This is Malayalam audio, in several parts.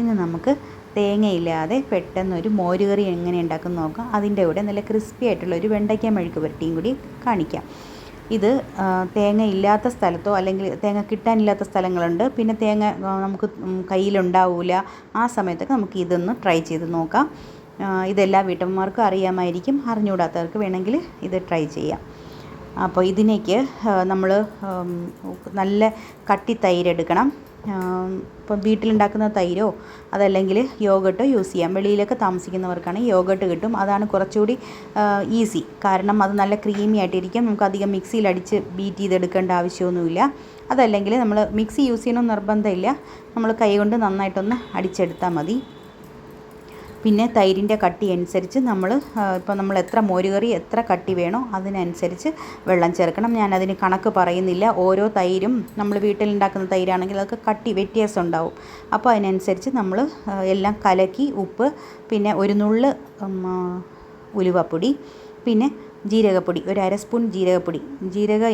ഇന്ന് നമുക്ക് തേങ്ങയില്ലാതെ പെട്ടെന്ന് പെട്ടെന്നൊരു മോരുകറി എങ്ങനെ ഉണ്ടാക്കും നോക്കാം. അതിന്റെ കൂടെ നല്ല ക്രിസ്പി ആയിട്ടുള്ള ഒരു വെണ്ടയ്ക്ക മെഴുക്ക് പുരട്ടിയും കൂടി കാണിക്കാം. ഇത് തേങ്ങ ഇല്ലാത്ത സ്ഥലത്തോ അല്ലെങ്കിൽ തേങ്ങ കിട്ടാനില്ലാത്ത സ്ഥലങ്ങളുണ്ട്. പിന്നെ തേങ്ങ നമുക്ക് കയ്യിലുണ്ടാവില്ല ആ സമയത്തൊക്കെ നമുക്ക് ഇതൊന്ന് ട്രൈ ചെയ്ത് നോക്കാം. ഇതെല്ലാ വീട്ടമ്മമാർക്കും അറിയാമായിരിക്കും. അറിഞ്ഞുകൂടാത്തവർക്ക് വേണമെങ്കിൽ ഇത് ട്രൈ ചെയ്യാം. അപ്പോൾ ഇതിനേക്ക് നമ്മൾ നല്ല കട്ടി തൈര് എടുക്കണം. ഇപ്പം വീട്ടിലുണ്ടാക്കുന്ന തൈരോ അതല്ലെങ്കിൽ യോഗട്ടോ യൂസ് ചെയ്യാം. വെളിയിലൊക്കെ താമസിക്കുന്നവർക്കാണ് യോഗട്ട് കിട്ടും. അതാണ് കുറച്ചുകൂടി ഈസി. കാരണം അത് നല്ല ക്രീമി ആയിട്ടിരിക്കും. നമുക്ക് അധികം മിക്സിയിൽ അടിച്ച് ബീറ്റ് ചെയ്തെടുക്കേണ്ട ആവശ്യമൊന്നുമില്ല. അതല്ലെങ്കിൽ നമ്മൾ മിക്സി യൂസ് ചെയ്യണമെന്ന് നിർബന്ധമില്ല. നമ്മൾ കൈ കൊണ്ട് നന്നായിട്ടൊന്ന് അടിച്ചെടുത്താൽ മതി. പിന്നെ തൈരിന്റെ കട്ടി അനുസരിച്ച് നമ്മൾ ഇപ്പോൾ നമ്മൾ എത്ര മോരുകറി എത്ര കട്ടി വേണോ അതിനനുസരിച്ച് വെള്ളം ചേർക്കണം. ഞാൻ അതിന് കണക്ക് പറയുന്നില്ല. ഓരോ തൈരും നമ്മൾ വീട്ടിലുണ്ടാക്കുന്ന തൈരാണെങ്കിൽ അതൊക്കെ കട്ടി വ്യത്യാസം ഉണ്ടാവും. അപ്പോൾ അതിനനുസരിച്ച് നമ്മൾ എല്ലാം കലക്കി ഉപ്പ് പിന്നെ ഒരു നുള്ള് ഉലുവപ്പൊടി പിന്നെ ജീരകപ്പൊടി ഒരു അര സ്പൂൺ ജീരകപ്പൊടി. ജീരക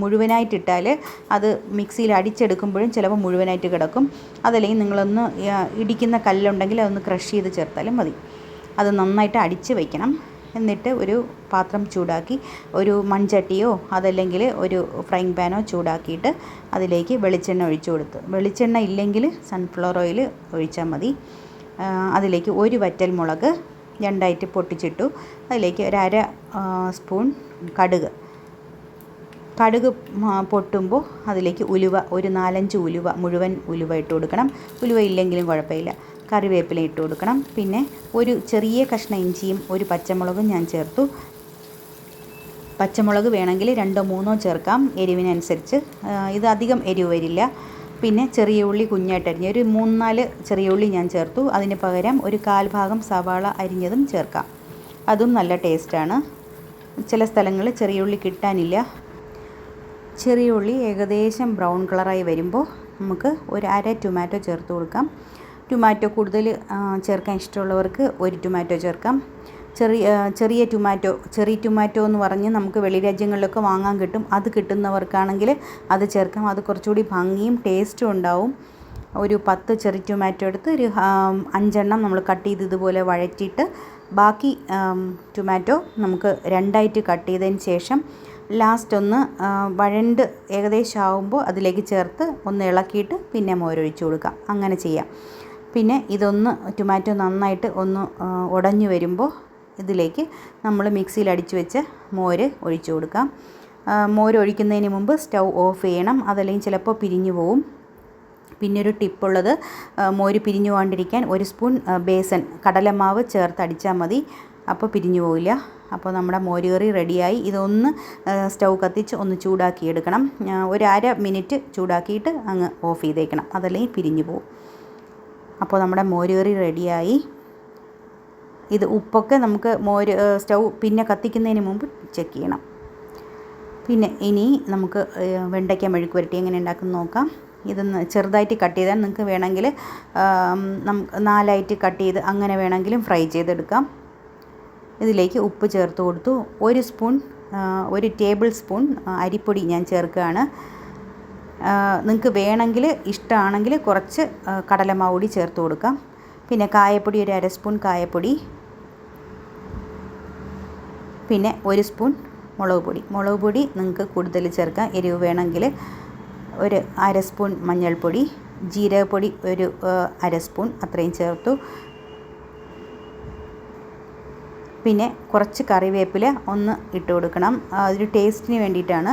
മുഴുവനായിട്ടിട്ടാൽ അത് മിക്സിയിൽ അടിച്ചെടുക്കുമ്പോഴും ചിലപ്പോൾ മുഴുവനായിട്ട് കിടക്കും. അതല്ലെങ്കിൽ നിങ്ങളൊന്ന് ഇടിക്കുന്ന കല്ലുണ്ടെങ്കിൽ അതൊന്ന് ക്രഷ് ചെയ്ത് ചേർത്താലും മതി. അത് നന്നായിട്ട് അടിച്ച് വയ്ക്കണം എന്നിട്ട് ഒരു പാത്രം ചൂടാക്കി ഒരു മൺചട്ടിയോ അതല്ലെങ്കിൽ ഒരു ഫ്രൈങ് പാനോ ചൂടാക്കിയിട്ട് അതിലേക്ക് വെളിച്ചെണ്ണ ഒഴിച്ചു കൊടുത്ത്. വെളിച്ചെണ്ണ ഇല്ലെങ്കിൽ സൺഫ്ലവർ ഓയിൽ ഒഴിച്ചാൽ മതി. അതിലേക്ക് ഒരു വറ്റൽ മുളക് രണ്ടായിട്ട് പൊട്ടിച്ചിട്ടു. അതിലേക്ക് ഒരു അര സ്പൂൺ കടുക്. കടുക് പൊട്ടുമ്പോൾ അതിലേക്ക് ഉലുവ ഒരു നാലഞ്ച് ഉലുവ മുഴുവൻ ഉലുവ ഇട്ട് കൊടുക്കണം. ഉലുവ ഇല്ലെങ്കിലും കുഴപ്പമില്ല. കറിവേപ്പില ഇട്ട് കൊടുക്കണം. പിന്നെ ഒരു ചെറിയ കഷ്ണം ഇഞ്ചിയും ഒരു പച്ചമുളകും ഞാൻ ചേർത്തു. പച്ചമുളക് വേണമെങ്കിൽ രണ്ടോ മൂന്നോ ചേർക്കാം. എരിവിനനുസരിച്ച്. ഇത് അധികം എരിവ് വരില്ല. പിന്നെ ചെറിയ ഉള്ളി കുഞ്ഞായിട്ട് അരിഞ്ഞ. ഒരു മൂന്നാൽ ചെറിയ ഉള്ളി ഞാൻ ചേർത്തു. അതിന് പകരം ഒരു കാൽഭാഗം സവാള അരിഞ്ഞതും ചേർക്കാം. അതും നല്ല ടേസ്റ്റാണ്. ചില സ്ഥലങ്ങളിൽ ചെറിയ ഉള്ളി കിട്ടാനില്ല. ചെറിയ ഉള്ളി ഏകദേശം ബ്രൗൺ കളറായി വരുമ്പോൾ നമുക്ക് ഒരു അര ടൊമാറ്റോ ചേർത്ത് കൊടുക്കാം. ടൊമാറ്റോ കൂടുതൽ ചേർക്കാൻ ഇഷ്ടമുള്ളവർക്ക് ഒരു ടൊമാറ്റോ ചേർക്കാം. ചെറിയ ചെറിയ ടൊമാറ്റോ ചെറിയ ടൊമാറ്റോ എന്ന് പറഞ്ഞ് നമുക്ക് വെളി രാജ്യങ്ങളിലൊക്കെ വാങ്ങാൻ കിട്ടും. അത് കിട്ടുന്നവർക്കാണെങ്കിൽ അത് ചേർക്കാം. അത് കുറച്ചുകൂടി ഭംഗിയും ടേസ്റ്റും ഉണ്ടാവും. ഒരു പത്ത് ചെറി ടൊമാറ്റോ എടുത്ത് ഒരു അഞ്ചെണ്ണം നമ്മൾ കട്ട് ചെയ്ത് ഇതുപോലെ വഴറ്റിയിട്ട് ബാക്കി ടൊമാറ്റോ നമുക്ക് രണ്ടായിട്ട് കട്ട് ചെയ്തതിന് ശേഷം ലാസ്റ്റ് ഒന്ന് വഴണ്ട് ഏകദേശം ആവുമ്പോൾ അതിലേക്ക് ചേർത്ത് ഒന്ന് ഇളക്കിയിട്ട് പിന്നെ മോരൊഴിച്ച് കൊടുക്കാം അങ്ങനെ ചെയ്യാം. പിന്നെ ഇതൊന്ന് ടൊമാറ്റോ നന്നായിട്ട് ഒന്ന് ഉടഞ്ഞു വരുമ്പോൾ ഇതിലേക്ക് നമ്മൾ മിക്സിയിൽ അടിച്ച് വെച്ച് മോര് ഒഴിച്ചു കൊടുക്കാം. മോര് ഒഴിക്കുന്നതിന് മുമ്പ് സ്റ്റൗ ഓഫ് ചെയ്യണം. അതല്ലെങ്കിൽ ചിലപ്പോൾ പിരിഞ്ഞു പോവും. പിന്നെ ഒരു ടിപ്പുള്ളത് മോര് പിരിഞ്ഞു പോകാണ്ടിരിക്കാൻ ഒരു സ്പൂൺ ബേസൻ കടലമാവ് ചേർത്ത് അടിച്ചാൽ മതി. അപ്പോൾ പിരിഞ്ഞു പോവില്ല. അപ്പോൾ നമ്മുടെ മോരുകറി റെഡിയായി. ഇതൊന്ന് സ്റ്റൗ കത്തിച്ച് ഒന്ന് ചൂടാക്കി എടുക്കണം. ഒരു അര മിനിറ്റ് ചൂടാക്കിയിട്ട് അങ്ങ് ഓഫ് ചെയ്തേക്കണം. അതല്ലെങ്കിൽ പിരിഞ്ഞു പോകും അപ്പോൾ നമ്മുടെ മോരുകറി റെഡിയായി. ഇത് ഉപ്പൊക്കെ നമുക്ക് മോര് സ്റ്റൗ പിന്നെ കത്തിക്കുന്നതിന് മുമ്പ് ചെക്ക് ചെയ്യണം. പിന്നെ ഇനി നമുക്ക് വെണ്ടയ്ക്ക മെഴുക്ക് പുരട്ടി എങ്ങനെ ഉണ്ടാക്കുന്നു നോക്കാം. ഇതൊന്ന് ചെറുതായിട്ട് കട്ട് ചെയ്താൽ നിങ്ങൾക്ക് വേണമെങ്കിൽ നമുക്ക് നാലായിട്ട് കട്ട് ചെയ്ത് അങ്ങനെ വേണമെങ്കിലും ഫ്രൈ ചെയ്തെടുക്കാം. ഇതിലേക്ക് ഉപ്പ് ചേർത്ത് കൊടുത്തു. ഒരു സ്പൂൺ ഒരു ടേബിൾ സ്പൂൺ അരിപ്പൊടി ഞാൻ ചേർക്കുകയാണ്. നിങ്ങൾക്ക് വേണമെങ്കിൽ ഇഷ്ടമാണെങ്കിൽ കുറച്ച് കടലമാവ് കൂടി ചേർത്ത് കൊടുക്കാം. പിന്നെ കായപ്പൊടി ഒരു അര സ്പൂൺ കായപ്പൊടി. പിന്നെ ഒരു സ്പൂൺ മുളക് പൊടി. മുളക് പൊടി നിങ്ങൾക്ക് കൂടുതൽ ചേർക്കാം. എരിവ് വേണമെങ്കിൽ ഒരു അര സ്പൂൺ മഞ്ഞൾപ്പൊടി ജീരകപ്പൊടി ഒരു അര സ്പൂൺ അത്രയും ചേർത്തു. പിന്നെ കുറച്ച് കറിവേപ്പില ഒന്ന് ഇട്ട് കൊടുക്കണം. ഒരു ടേസ്റ്റിന് വേണ്ടിയിട്ടാണ്.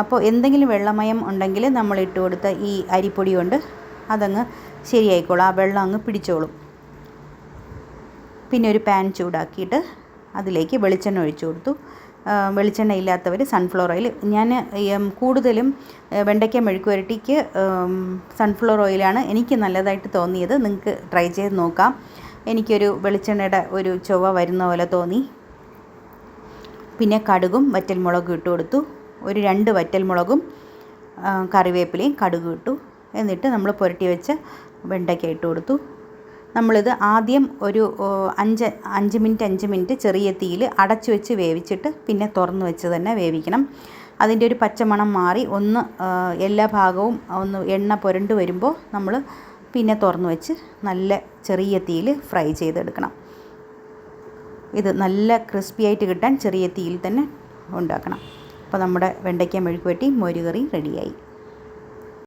അപ്പോൾ എന്തെങ്കിലും വെള്ളമയം ഉണ്ടെങ്കിൽ നമ്മൾ ഇട്ട് കൊടുത്ത ഈ അരിപ്പൊടി കൊണ്ട് അതങ്ങ് ശരിയായിക്കോളും. ആ വെള്ളം അങ്ങ് പിടിച്ചോളും. പിന്നെ ഒരു പാൻ ചൂടാക്കിയിട്ട് അതിലേക്ക് വെളിച്ചെണ്ണ ഒഴിച്ചു കൊടുത്തു. വെളിച്ചെണ്ണ ഇല്ലാത്തവർ സൺഫ്ലവർ ഓയിൽ ഞാൻ കൂടുതലും വെണ്ടയ്ക്ക മെഴുക്ക് വരട്ടിക്ക് സൺഫ്ലവർ ഓയിലാണ് എനിക്ക് നല്ലതായിട്ട് തോന്നിയത്. നിങ്ങൾക്ക് ട്രൈ ചെയ്ത് നോക്കാം. എനിക്കൊരു വെളിച്ചെണ്ണയുടെ ഒരു ചൊവ്വ വരുന്ന പോലെ തോന്നി. പിന്നെ കടുകും വറ്റൽമുളകും ഇട്ട് കൊടുത്തു. ഒരു രണ്ട് വറ്റൽമുളകും മുളകും കറിവേപ്പിലയും കടുകും ഇട്ടു. എന്നിട്ട് നമ്മൾ പുരട്ടി വെച്ച് വെണ്ടയ്ക്ക ഇട്ട് കൊടുത്തു. നമ്മളിത് ആദ്യം ഒരു അഞ്ച് അഞ്ച് മിനിറ്റ് അഞ്ച് മിനിറ്റ് ചെറിയ തീയിൽ അടച്ചു വെച്ച് വേവിച്ചിട്ട് പിന്നെ തുറന്നു വെച്ച് തന്നെ വേവിക്കണം. അതിന്റെ ഒരു പച്ചമണം മാറി ഒന്ന് എല്ലാ ഭാഗവും ഒന്ന് എണ്ണ പുരണ്ട് വരുമ്പോൾ നമ്മൾ പിന്നെ തുറന്നു വെച്ച് നല്ല ചെറിയ തീയിൽ ഫ്രൈ ചെയ്തെടുക്കണം. ഇത് നല്ല ക്രിസ്പി ആയിട്ട് കിട്ടാൻ ചെറിയ തീയിൽ തന്നെ ഉണ്ടാക്കണം. അപ്പോൾ നമ്മുടെ വെണ്ടയ്ക്ക മെഴുക്ക് വരട്ടി മോരുകറി റെഡിയായി.